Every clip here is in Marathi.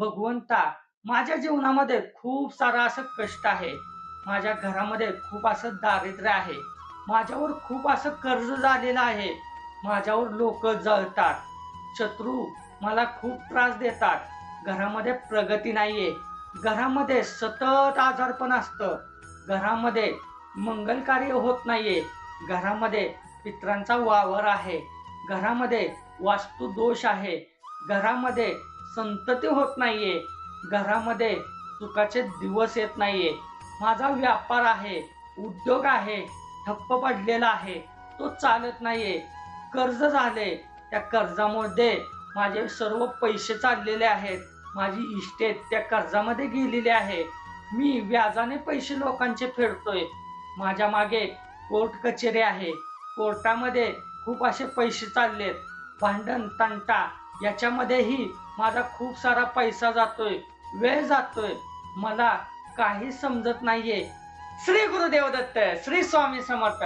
भगवंता माझ्या जीवनामध्ये खूप सारा असं कष्ट आहे. माझ्या घरामध्ये खूप असं दारिद्र्य आहे. माझ्यावर खूप असं कर्ज झालेलं आहे. माझ्यावर लोक जळतात. शत्रू मला खूप त्रास देतात. घरामध्ये प्रगती नाहीये. घरामध्ये सतत आजारपण असतं. घरामध्ये मंगल कार्य होत नाहीये. घरामध्ये पित्रांचा वावर आहे. घरामध्ये वास्तू दोष आहे. घरामध्ये संतती होत नाहीये. घरामध्ये सुखाचे दिवस येत नाहीये. माझा व्यापार आहे उद्योग आहे ठप्प पडलेला आहे तो चालत नाहीये. कर्ज झाले त्या कर्जामध्ये माझे सर्व पैसे चाललेले आहेत. माझी इस्टेट त्या कर्जामध्ये गेलेली आहे. मी व्याजाने पैसे लोकांचे फेडतोय. माझ्या मागे कोर्ट कचेरी आहे. कोर्टामध्ये खूप असे पैसे चाललेत. भांडण तंटा याच्यामध्येही माझा खूप सारा पैसा जातोय वेळ जातोय. मला काही समजत नाहीये. श्री गुरुदेव दत्त श्री स्वामी समर्थ.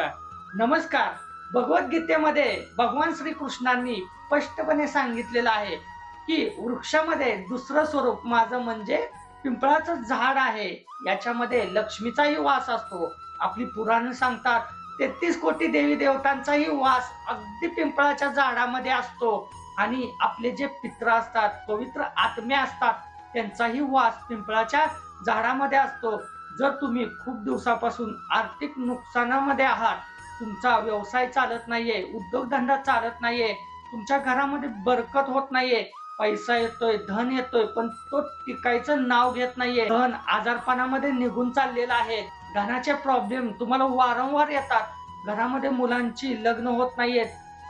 नमस्कार. भगवद्गीतेमध्ये भगवान श्रीकृष्णांनी स्पष्टपणे सांगितलेलं आहे की वृक्षामध्ये दुसरं स्वरूप माझं म्हणजे पिंपळाचं झाड आहे. याच्यामध्ये लक्ष्मीचाही वास असतो. आपली पुराणं सांगतात. तेहतीस कोटी देवी देवतांचाही वास अगदी पिंपळाच्या झाडामध्ये असतो. आणि आपले जे पित्र असतात पवित्र आत्म्या असतात त्यांचाही वास पिंपळाच्या झाडामध्ये असतो. जर तुम्ही खूप दिवसापासून आर्थिक नुकसानामध्ये आहात तुमचा व्यवसाय चालत नाहीये उद्योगधंदा चालत नाहीये तुमच्या घरामध्ये बरकत होत नाहीये पैसा येतोय धन येतोय पण तो टिकायचं नाव घेत नाहीये. धन आजारपणामध्ये निघून चाललेला आहे. घराचे प्रॉब्लेम तुम्हाला वारंवार येतात. घरामध्ये मुलांची लग्न होत नाहीयेत.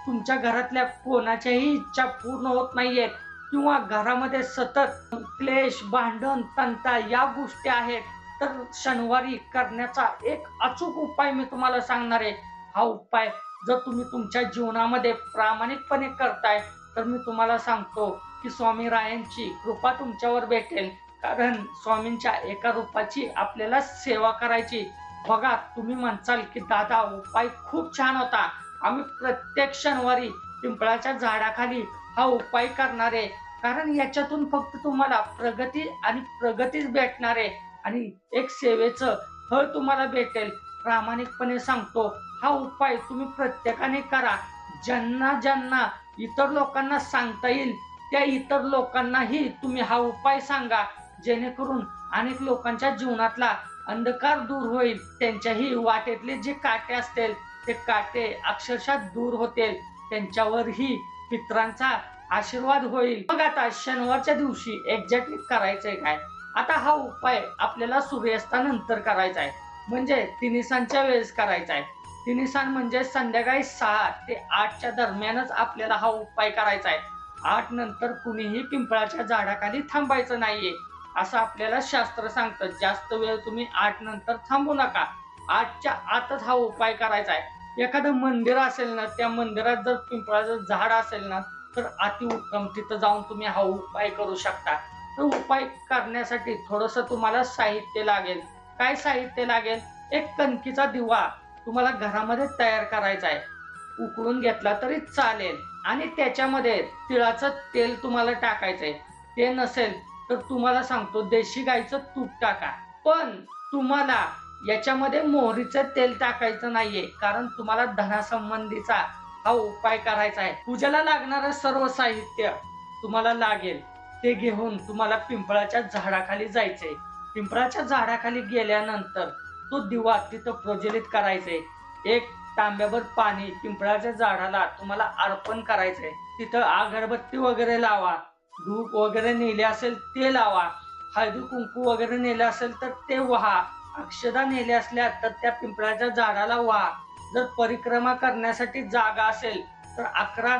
तुमच्या घरातल्या कोणाच्याही इच्छा पूर्ण होत नाहीयेत. किंवा घरामध्ये सतत क्लेश भांडण तंटा या गोष्टी आहेत. तर शनिवारी करण्याचा एक अचूक उपाय मी तुम्हाला सांगणार आहे. हा उपाय जर तुम्ही तुमच्या जीवनामध्ये प्रामाणिकपणे करताय तर मी तुम्हाला सांगतो की स्वामी रायांची कृपा तुमच्यावर भेटेल. कारण स्वामींच्या एका रूपाची आपल्याला सेवा करायची. बघा तुम्ही म्हणसाल की दादा उपाय खूप छान होता. आम्ही प्रत्येक शनिवारी पिंपळाच्या झाडाखाली हा उपाय करणार. आहे कारण याच्यातून फक्त तुम्हाला प्रगती आणि प्रगतीच भेटणार आहे. आणि एक सेवेचं फळ तुम्हाला भेटेल. प्रामाणिकपणे सांगतो हा उपाय तुम्ही प्रत्येकाने करा. ज्यांना ज्यांना इतर लोकांना सांगता येईल त्या इतर लोकांनाही तुम्ही हा उपाय सांगा. जेणेकरून अनेक लोकांच्या जीवनातला अंधकार दूर होईल. त्यांच्याही वाटेतले जे काटे असतील ते काटे अक्षरशः दूर होतील. त्यांच्यावरही पित्रांचा आशीर्वाद होईल. मग आता शनिवारच्या दिवशी एक्झॅक्टली करायचंय काय? आता हा उपाय आपल्याला सूर्यास्तानंतर करायचा आहे म्हणजे तिनिसांच्या वेळेस करायचा आहे तिनिसान म्हणजे संध्याकाळी सहा ते आठच्या दरम्यानच आपल्याला हा उपाय करायचा आहे आठ नंतर कुणीही पिंपळाच्या झाडाखाली थांबायचं नाहीये. असं आपल्याला शास्त्र सांगतं. जास्त वेळ तुम्ही आठ नंतर थांबू नका. आठच्या आतच हा उपाय करायचा आहे. एखादं मंदिर असेल ना त्या मंदिरात जर पिंपळाचं झाड असेल ना तर अतिउत्तम तिथं जाऊन तुम्ही हा उपाय करू शकता. तर उपाय करण्यासाठी थोडस तुम्हाला साहित्य लागेल. काय साहित्य लागेल? एक कणकीचा दिवा तुम्हाला घरामध्ये तयार करायचा आहे. उकळून घेतला तरी चालेल. आणि त्याच्यामध्ये तिळाचं तेल तुम्हाला टाकायचंय ते नसेल तर तुम्हाला सांगतो देशी गाईचं तूप टाका. पण तुम्हाला याच्यामध्ये मोहरीचं तेल टाकायचं नाहीये कारण तुम्हाला धनासंबंधीचा हा उपाय करायचा आहे. पूजेला लागणारं सर्व साहित्य तुम्हाला लागेल. ते घेऊन तुम्हाला पिंपळाच्या झाडाखाली जायचंय. पिंपळाच्या झाडाखाली गेल्यानंतर तो दिवा तिथं प्रज्वलित करायचंय. एक तांब्याभर पाणी पिंपळाच्या झाडाला तुम्हाला अर्पण करायचंय. तिथं अगरबत्ती वगैरे लावा. धूप वगैरे नेले असेल ते लावा. हळदी कुंकू वगैरे नेले असेल तर ते वाहा. अक्षदा नेले असल्या तर त्या पिंपळाच्या झाडाला वाहा. जर परिक्रमा करण्यासाठी जागा असेल तर अकरा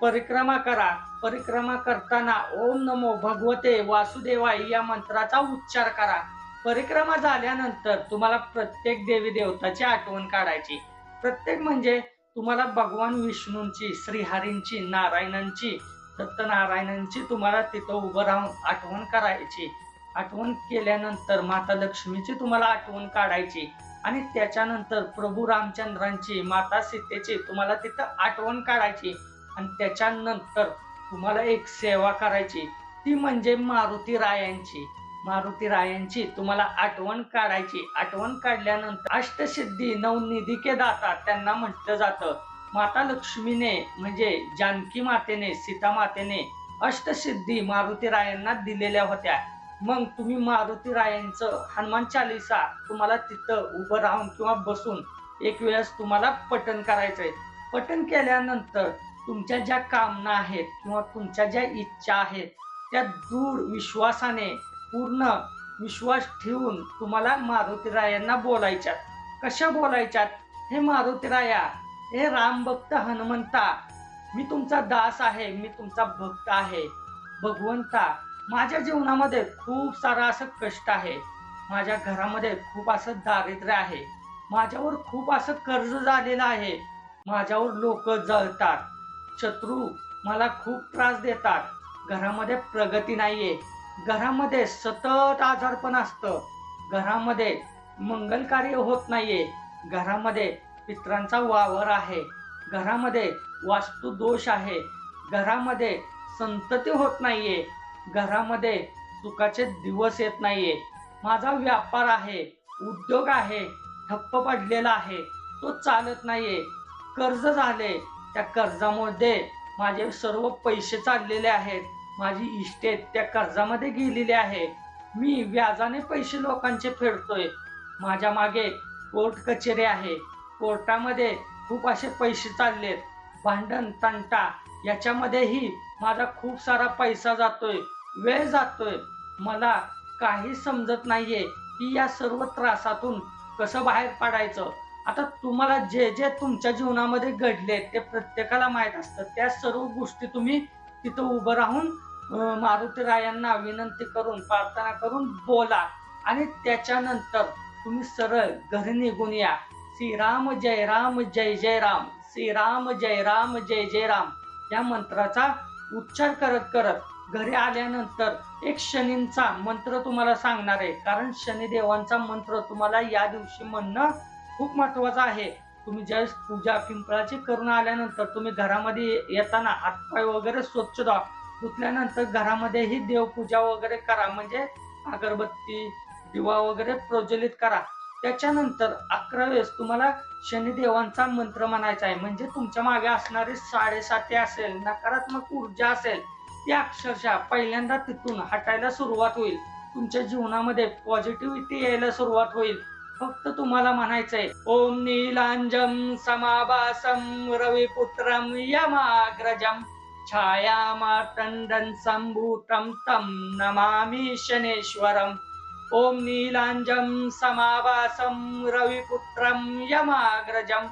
परिक्रमा करा. परिक्रमा करताना ओम नमो भगवते वासुदेवाय या मंत्राचा उच्चार करा. परिक्रमा झाल्यानंतर तुम्हाला प्रत्येक देवी देवताची आठवण काढायची. प्रत्येक म्हणजे तुम्हाला भगवान विष्णूंची श्रीहरींची नारायणांची दत्तनारायणांची तुम्हाला तिथं उभं राहून आठवण करायची. आठवण केल्यानंतर माता लक्ष्मीची तुम्हाला आठवण काढायची. आणि त्याच्यानंतर प्रभू रामचंद्रांची माता सीतेची तुम्हाला तिथं आठवण काढायची. आणि त्याच्यानंतर तुम्हाला एक सेवा करायची. ती म्हणजे मारुती रायांची. मारुती रायांची तुम्हाला आठवण काढायची. आठवण काढल्यानंतर अष्टसिद्धी नवनिधी के दाता त्यांना म्हटलं जातं. माता लक्ष्मीने म्हणजे जानकी मातेने सीता मातेने अष्टसिद्धी मारुती रायांना दिलेल्या होत्या. मग तुम्ही मारुती रायांचं हनुमान चालिसा तुम्हाला तिथं उभं राहून किंवा बसून एक वेळेस तुम्हाला पठण करायचंय. पठण केल्यानंतर तुमच्या ज्या कामना आहेत किंवा तुमच्या ज्या इच्छा आहेत त्या दृढ विश्वासाने पूर्ण विश्वास ठेवून तुम्हाला मारुतीरायांना बोलायच्यात. कशा बोलायच्यात? हे मारुतीराया हे राम भक्त हनुमंता मी तुमचा दास आहे मी तुमचा भक्त आहे. भगवंता माझ्या जीवनामध्ये खूप सारा असं कष्ट आहे. माझ्या घरामध्ये खूप असं दारिद्र्य आहे. माझ्यावर खूप असं कर्ज झालेलं आहे. माझ्यावर लोक जळतात. शत्रू मला खूप त्रास देतात. घरामध्ये प्रगती नाहीये. घरामध्ये सतत आजारपण असतं. घरामध्ये मंगल कार्य होत नाहीये. घरामध्ये पित्रांचा वावर आहे. घरामध्ये वास्तू दोष आहे. घरामध्ये संतती होत नाहीये. घरामध्ये सुखाचे दिवस येत नाहीये. माझा व्यापार आहे. उद्योग आहे. ठप्प पडलेला आहे. तो चालत नाहीये. कर्ज झाले. त्या कर्जामध्ये माझे सर्व पैसे चाललेले आहेत. माझी इस्टेट त्या कर्जामध्ये गेलेली आहे. मी व्याजाने पैसे लोकांचे फेडतोय. माझ्या मागे कोर्ट कचेरी आहे. कोर्टामध्ये खूप असे पैसे चाललेत. भांडण तंटा याच्यामध्येही माझा खूप सारा पैसा जातोय वेळ जातोय. मला काही समजत नाहीये की या सर्व त्रासातून कसं बाहेर पडायचं. आता तुम्हाला जे जे तुमच्या जीवनामध्ये घडले ते प्रत्येकाला माहीत असतं. त्या सर्व गोष्टी तुम्ही तिथं उभं राहून मारुती रायांना विनंती करून प्रार्थना करून बोला. आणि त्याच्यानंतर तुम्ही सरळ घरी निघून या. श्रीराम जय राम जय जय राम. श्रीराम जय राम जय जय राम. या मंत्राचा उच्चार करत करत घरी आल्यानंतर एक शनींचा मंत्र तुम्हाला सांगणार आहे. कारण शनिदेवांचा मंत्र तुम्हाला या दिवशी म्हणणं खूप महत्वाचं आहे. तुम्ही ज्यावेळेस पूजा पिंपळाची करून आल्यानंतर तुम्ही घरामध्ये येताना हातपाय वगैरे स्वच्छ धुवा. धुतल्यानंतर घरामध्येही देवपूजा वगैरे करा. म्हणजे अगरबत्ती दिवा वगैरे प्रज्वलित करा. त्याच्यानंतर अकरा वेळेस तुम्हाला शनिदेवांचा मंत्र म्हणायचा आहे. म्हणजे तुमच्या मागे असणारी साडेसाती असेल नकारात्मक ऊर्जा असेल ती अक्षरशः पहिल्यांदा तिथून हटायला सुरुवात होईल. तुमच्या जीवनामध्ये पॉझिटिव्हिटी यायला सुरुवात होईल. फक्त तुम्हाला म्हणायचंय ओम नीलांजम समाभासम रविपुत्रम यमाग्रजम छायामातंडन संभूतम तं नमामि शनेश्वरम. ॐ नीलांजं समाभासं रविपुत्रं यमाग्रजं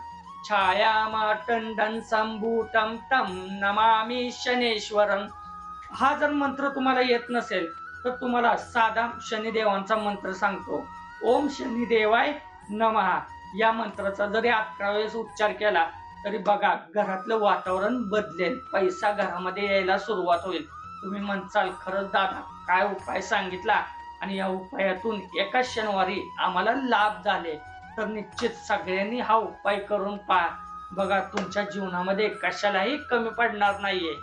छायामातंडन संभूतं तं नमामि शनेश्वरम. हा जर मंत्र तुम्हाला येत नसेल तर तुम्हाला साधा शनिदेवांचा मंत्र सांगतो. ओम शनिदेवाय नमहा. या मंत्राचा जरी अकरा वेळेस उच्चार केला तरी बघा घरातलं वातावरण बदलेल. पैसा घरामध्ये यायला सुरुवात होईल. तुम्ही म्हणसाल खरंच दादा काय उपाय सांगितला? आणि या उपायातून एका शनिवारी आम्हाला लाभ झाले. तर निश्चित सगळ्यांनी हा उपाय करून पहा. बघा तुमच्या जीवनामध्ये कशालाही कमी पडणार नाहीये.